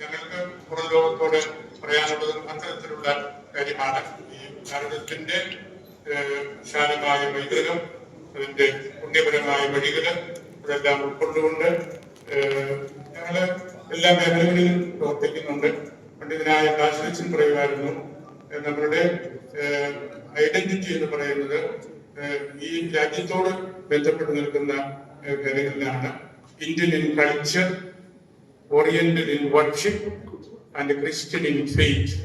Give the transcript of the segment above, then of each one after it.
ഞങ്ങൾക്ക് പുറം ലോകത്തോട് പറയാനുള്ളത് അത്തരത്തിലുള്ള കാര്യമാണ്. ഈ ഭാരതത്തിന്റെ വിശാലമായ വൈദ്യുതം അതിന്റെ പുണ്യപരമായ വഴികൾ അതെല്ലാം ഉൾക്കൊണ്ടുകൊണ്ട് ഞങ്ങൾ എല്ലാ മേഖലകളിലും പ്രവർത്തിക്കുന്നുണ്ട്. പണ്ഡിതനായ കാശിലച്ചൻ പറയുമായിരുന്നു നമ്മളുടെ ഐഡന്റിറ്റി എന്ന് പറയുന്നത് ഈ രാജ്യത്തോട് ബന്ധപ്പെട്ട് നിൽക്കുന്ന മേഖലകളിലാണ് Indian in culture oriental in worship and Christian in faith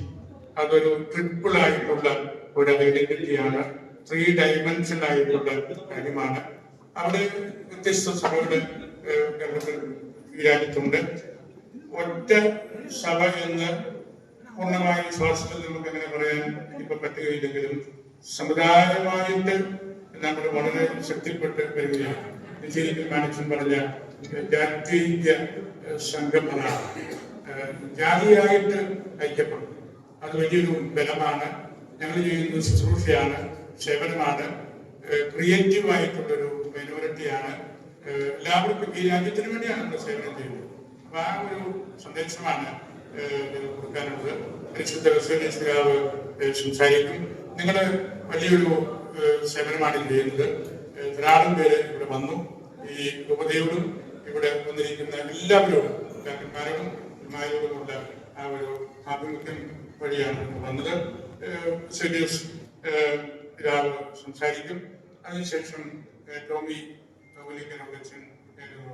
അതൊരു ട്രിപ്പിൾ ആയിട്ടുള്ള ഒരു ഐഡന്റിറ്റിയാണ്. ത്രീ ഡയമെൻഷൻ ആയിട്ടുള്ള കാര്യമാണ്. അവിടെ വ്യത്യസ്ത സഭകളുടെ ഈ ഒറ്റ സഭ എന്ന് പൂർണമായി ശ്വാസത്തിൽ നമുക്ക് അങ്ങനെ പറയാൻ ഇപ്പൊ പറ്റുകയില്ലെങ്കിലും സമുദായമായിട്ട് നമ്മൾ വളരെ ശക്തിപ്പെട്ട് വരികയാണ്. ശരിക്കും മാനേജൻ പറഞ്ഞ സംഗമമാണ് ഏഹ് ജാതിയായിട്ട് ഐക്യപ്പെടും. അത് വലിയൊരു ബലമാണ്. ഞങ്ങൾ ചെയ്യുന്ന ശുശ്രൂഷയാണ് സേവനമാണ്. ക്രിയേറ്റീവ് ആയിട്ടുള്ളൊരു മൈനോറിറ്റിയാണ് എല്ലാവർക്കും ഈ രാജ്യത്തിന് വേണ്ടിയാണ് നമ്മൾ സേവനം ചെയ്യുന്നത്. അപ്പൊ ആ ഒരു സന്ദേശമാണ് കൊടുക്കാനുള്ളത്. പരിശുദ്ധ ക്രിസ്ത്യാനിസ്ലാവ് സംസാരിക്കും. നിങ്ങൾ വലിയൊരു സേവനമാണ് ചെയ്യുന്നത്. ധാരാളം പേര് ഇവിടെ വന്നു. ഈ ഉപദേവനും ഇവിടെ വന്നിരിക്കുന്ന എല്ലാവരോടും പിതാക്കന്മാരോടും പിന്മാരോടുമുള്ള ആ ഒരു ആഭിമുഖ്യം വഴിയാണ് വന്നത്. ഏഹ് പിതാവ് സംസാരിക്കും. അതിനുശേഷം ടോമി എന്നോട് പ്രതികരിക്കും